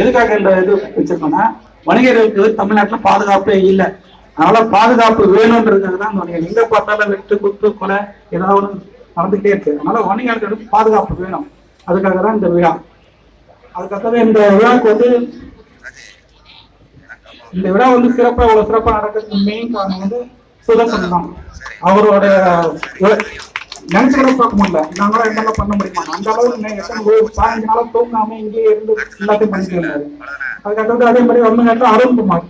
எதுக்காக இந்த இது வச்சிருக்கோம்னா வணிகர்களுக்கு தமிழ்நாட்டில் பாதுகாப்பே இல்லை. அதனால பாதுகாப்பு வேணும்ன்றதுக்காக தான் இந்த வணிகர் எங்க பார்த்தாலும் வெட்டு குத்து கொலை ஏதாவது நடந்துகிட்டே இருக்கு. அதனால வணிகர்களுக்கு பாதுகாப்பு வேணும். அதுக்காக தான் இந்த விழா. அதுக்காகவே இந்த விழாவுக்கு வந்து இந்த விழா வந்து சிறப்பா இவ்வளவு சிறப்பா நடக்கிறதுக்கு மெயின் காரணம் வந்து சுதர்சன் தான். அவரோட நினைச்சு கூட பார்க்க முடியல. நாங்களும் என்னெல்லாம் பண்ண முடியுமா. அந்த அளவுக்கு நே- எத்தனை ஒரு பதினஞ்சு நாளா தூங்காம இங்கேயே இருந்து எல்லாத்தையும் பண்ணிட்டு இருந்தாரு அதுக்கடுத்து அதே மாதிரி ஒண்ணு நேரத்தில் அருண்குமார்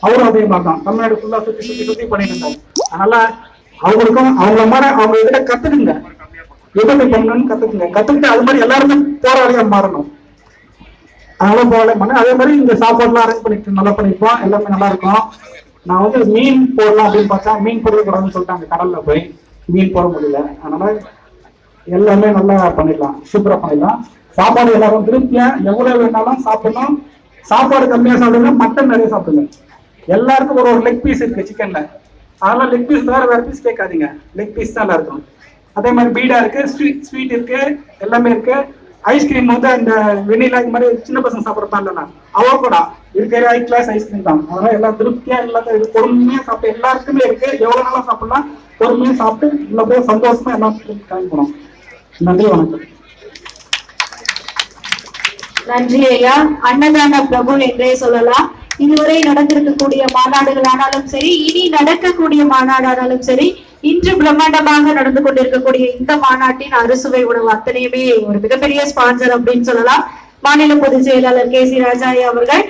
அவரும் அதே மாதிரி தான். தமிழ்நாடு ஃபுல்லா சுத்தி சுத்தி சுத்தி பண்ணிட்டு இருந்தாரு. அதனால அவங்களுக்கும் அவங்கள மாதிரி அவங்க இதில் கத்துக்குங்க. எப்படி பண்ணணும்னு கத்துக்குங்க. கத்துக்கிட்டு அது மாதிரி எல்லாருமே போராளியா மாறணும். அதனால போகல. பண்ண அதே மாதிரி இந்த சாப்பாடுலாம் அரேஞ்ச் பண்ணிட்டு நல்லா பண்ணிப்போம். எல்லாமே நல்லா இருக்கும். நான் வந்து மீன் போடலாம் அப்படின்னு பார்த்தா மீன் போடக்கூடாதுன்னு சொல்லிட்டாங்க கடல்ல போய். மீன் போட முடியல. அதனால எல்லாமே நல்லா பண்ணிடலாம். சூப்பரா பண்ணிடலாம். சாப்பாடு எல்லாரும் திருப்தியா எவ்வளவு வேணாலும் சாப்பிடணும் சாப்பாடு கம்மியா சாப்பிடுங்க மட்டன் நிறைய சாப்பிடுங்க. எல்லாருக்கும் ஒரு ஒரு லெக் பீஸ் இருக்கு சிக்கன்ல அதெல்லாம் லெக் பீஸ் வேற வேற பீஸ் கேட்காதீங்க. லெக் பீஸ் தான் நல்லா இருக்கும் அதே மாதிரி பீடா இருக்கு ஸ்வீட் ஸ்வீட் இருக்கு எல்லாமே இருக்கு. ஐஸ்கிரீம் வந்து அந்த வெண்ணிலா இந்த மாதிரி சின்ன பசங்க சாப்பிட்றதா இல்லைண்ணா அவ கூட இருக்கிற ஹை கிளாஸ் ஐஸ்கிரீம் தான். அதனால எல்லாம் திருப்தியா எல்லாத்தையும் இது பொறுமையா சாப்பிட்டு எல்லாருக்குமே இருக்கு. எவ்வளவு நாளா சாப்பிடலாம். பொறுமையா சாப்பிட்டு உள்ள போய் சந்தோஷமா எல்லாம் போனோம். நன்றி வணக்கம். நன்றி ஐயா. அன்னதான பிரபு என்றே சொல்லலாம். இதுவரை நடந்திருக்கக்கூடிய மாநாடுகள் ஆனாலும் சரி இனி நடக்கக்கூடிய மாநாடானாலும் சரி இன்று பிரம்மாண்டமாக நடந்து கொண்டிருக்கக்கூடிய இந்த மாநாட்டின் அறுசுவை உணவு அத்தனையுமே ஒரு மிகப்பெரிய ஸ்பான்சர் அப்படின்னு சொல்லலாம். மாநில பொதுச் செயலாளர் கே சி ராஜாயா அவர்கள்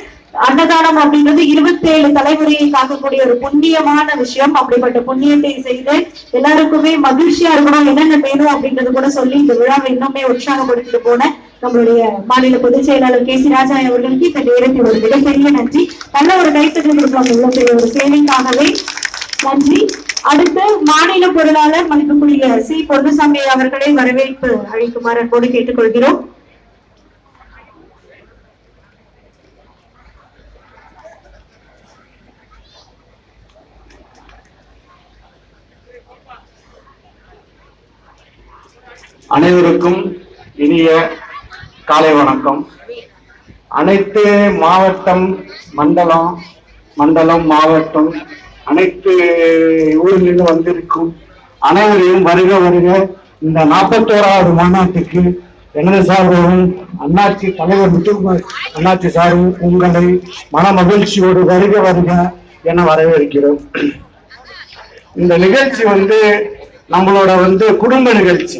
அன்னதானம் அப்படின்றது இருபத்தேழு தலைமுறையை காக்கக்கூடிய ஒரு புண்ணியமான விஷயம். அப்படிப்பட்ட புண்ணியத்தை செய்து எல்லாருக்குமே மகிழ்ச்சியா இருக்கணும் என்னென்ன வேணும் அப்படின்றது கூட சொல்லி இந்த விழாவை இன்னுமே உற்சாகப்படுத்திட்டு போன நம்மளுடைய மாநில பொதுச் செயலாளர் கே சி ராஜா அவர்களுக்கு இந்த நேரத்தில் ஒரு மிகப்பெரிய நன்றி. நல்ல ஒரு கைத்தட்டல் கொடுப்பாங்க இவ்வளவு பெரிய ஒரு சேவைக்காகவே நன்றி. அடுத்து மாநில பொருளாளர் மதிப்புக்குரிய சி. பொன்னுசாமி அவர்களை வரவேற்பு அளிக்குமாறு அன்போடு கேட்டுக்கொள்கிறோம். அனைவருக்கும் இனிய காலை வணக்கம். அனைத்து மாவட்டம் மண்டலம் மண்டலம் மாவட்டம் அனைத்து ஊரிலிருந்து வந்திருக்கும் அனைவரையும் வருக வருக. இந்த நாற்பத்தோராவது மாநாட்டுக்கு எனது சார்பும் அண்ணாச்சி தலைவர் முத்துக்குமார் அண்ணாச்சி சாரும் உங்களை மன மகிழ்ச்சியோடு வருக வருக என வரவேற்கிறோம். இந்த நிகழ்ச்சி வந்து நம்மளோட வந்து குடும்ப நிகழ்ச்சி.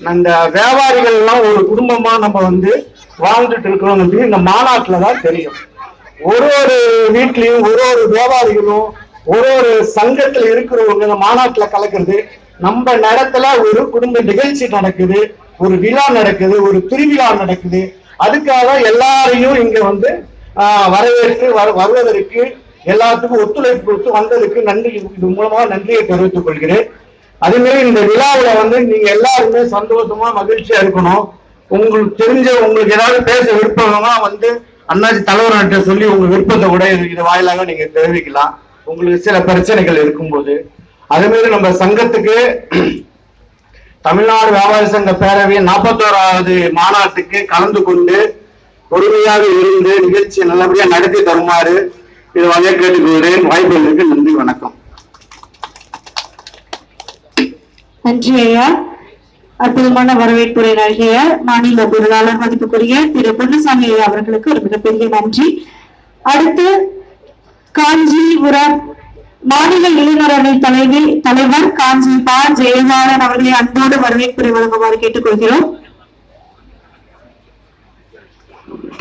அந்த வியாபாரிகள் எல்லாம் ஒரு குடும்பமா நம்ம வந்து வாழ்ந்துட்டு இருக்கிறோம் இந்த மாநாட்டுலதான் தெரியும். ஒரு ஒரு வீட்லயும் ஒரு ஒரு வியாபாரிகளும் ஒரு ஒரு சங்கத்துல இருக்கிறவங்க இந்த மாநாட்டுல கலக்கிறது நம்ம நேரத்துல ஒரு குடும்ப நிகழ்ச்சி நடக்குது ஒரு விழா நடக்குது ஒரு திருவிழா நடக்குது. அதுக்காக எல்லாரையும் இங்க வந்து ஆஹ், வரவேற்று வருவதற்கு எல்லாத்துக்கும் ஒத்துழைப்பு கொடுத்து வந்ததுக்கு நன்றி. இது மூலமா நன்றியை தெரிவித்துக் கொள்கிறேன். அதே மாதிரி இந்த விழாவில் வந்து நீங்க எல்லாருமே சந்தோஷமா மகிழ்ச்சியா இருக்கணும். உங்களுக்கு தெரிஞ்ச உங்களுக்கு ஏதாவது பேச விருப்பம்னா வந்து அண்ணாச்சி தலைவர்கிட்ட சொல்லி உங்க விருப்பத்தை கூட இது இது வாயிலாக நீங்க தெரிவிக்கலாம். உங்களுக்கு சில பிரச்சனைகள் இருக்கும்போது. அதே மாதிரி நம்ம சங்கத்துக்கு தமிழ்நாடு வியாபாரி சங்க பேரவையின் நாற்பத்தோராவது மாநாட்டுக்கு கலந்து கொண்டு பொறுமையாக இருந்து நிகழ்ச்சியை நல்லபடியா நடத்தி தருமாறு இது வகையை கேட்டுக்கொள்கிறேன். வாய்ப்புகளுக்கு நன்றி வணக்கம். நன்றி ஐயா. அற்புதமான வரவேற்புரை நல்கிய மாநில பொருளாளர் மதிப்புக்குரிய திரு பொன்னுசாமி ஐயா அவர்களுக்கு ஒரு மிகப்பெரிய நன்றி. அடுத்து காஞ்சிபுரம் மாநில இளைஞர் அணி தலைவி தலைவர் காஞ்சி பா. ஜெயபாலன் அவர்களை அன்போடு வரவேற்புரை வழங்குமாறு கேட்டுக்கொள்கிறோம்.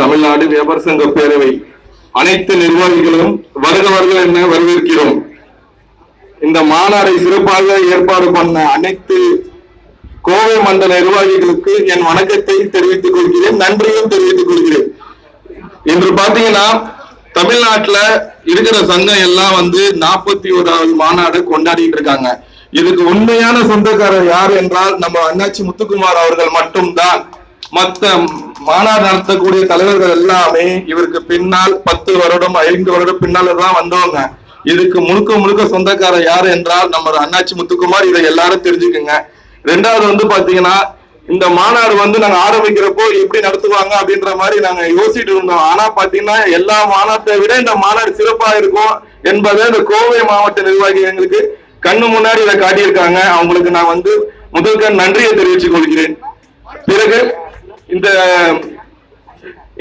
தமிழ்நாடு வியாபார சங்க பேரவை அனைத்து நிர்வாகிகளும் வருக வருக என வரவேற்கிறோம். இந்த மாநாடை சிறப்பாக ஏற்பாடு பண்ண அனைத்து கோவை மண்டல நிர்வாகிகளுக்கு என் வணக்கத்தை தெரிவித்துக் கொள்கிறேன் நன்றியும் தெரிவித்துக் கொள்கிறேன். என்று பாத்தீங்கன்னா தமிழ்நாட்டுல இருக்கிற சங்கம் எல்லாம் வந்து நாற்பத்தி ஓராவது மாநாடு கொண்டாடிட்டு இருக்காங்க. இதுக்கு உண்மையான சொந்தக்காரர் யார் என்றால் நம்ம அண்ணாச்சி முத்துக்குமார் அவர்கள் மட்டும்தான். மத்த மாநாடு நடத்தக்கூடிய தலைவர்கள் எல்லாமே இவருக்கு பின்னால் பத்து வருடம் ஐந்து வருடம் பின்னால தான் வந்தவங்க. இதுக்கு முழுக்க முழுக்க சொந்தக்காரர் யார் என்றால் நம்ம அண்ணாச்சி முத்துக்குமார். இதை எல்லாரும் தெரிஞ்சுக்குங்க. ரெண்டாவது வந்து பாத்தீங்கன்னா இந்த மாநாடு வந்து நாங்க ஆரம்பிக்கிறப்போ எப்படி நடத்துவாங்க அப்படின்ற மாதிரி நாங்க யோசிச்சுட்டு இருந்தோம். ஆனா பாத்தீங்கன்னா எல்லா மாநாட்டை விட இந்த மாநாடு சிறப்பா இருக்கும் என்பதை இந்த கோவை மாவட்ட நிர்வாகி எங்களுக்கு கண்ணு முன்னாடி இதை காட்டியிருக்காங்க. அவங்களுக்கு நான் வந்து முதல்கண் நன்றியை தெரிவித்துக் கொள்கிறேன். பிறகு இந்த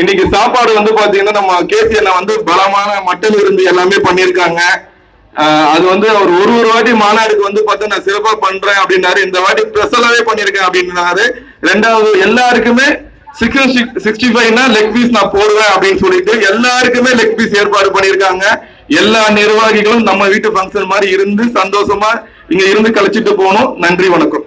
இன்னைக்கு சாப்பாடு வந்து பாத்தீங்கன்னா நம்ம கேசி வந்து பலமான மட்டன் இருந்து எல்லாமே பண்ணியிருக்காங்க. அது வந்து அவர் ஒரு ஒரு வாட்டி மாநாடுக்கு வந்து பார்த்தா நான் சிறப்பா பண்றேன் அப்படின்னாரு. இந்த வாட்டி ஸ்பெஷலாவே பண்ணியிருக்கேன் அப்படின்னாரு. ரெண்டாவது எல்லாருக்குமே சிக்கன் சிக்ஸ்டி ஃபைவ்னா லெக் பீஸ் நான் போடுவேன் அப்படின்னு சொல்லிட்டு எல்லாருக்குமே லெக் பீஸ் ஏற்பாடு பண்ணியிருக்காங்க. எல்லா நிர்வாகிகளும் நம்ம வீட்டு ஃபங்க்ஷன் மாதிரி இருந்து சந்தோஷமா இங்க இருந்து கழிச்சிட்டு போகணும். நன்றி வணக்கம்.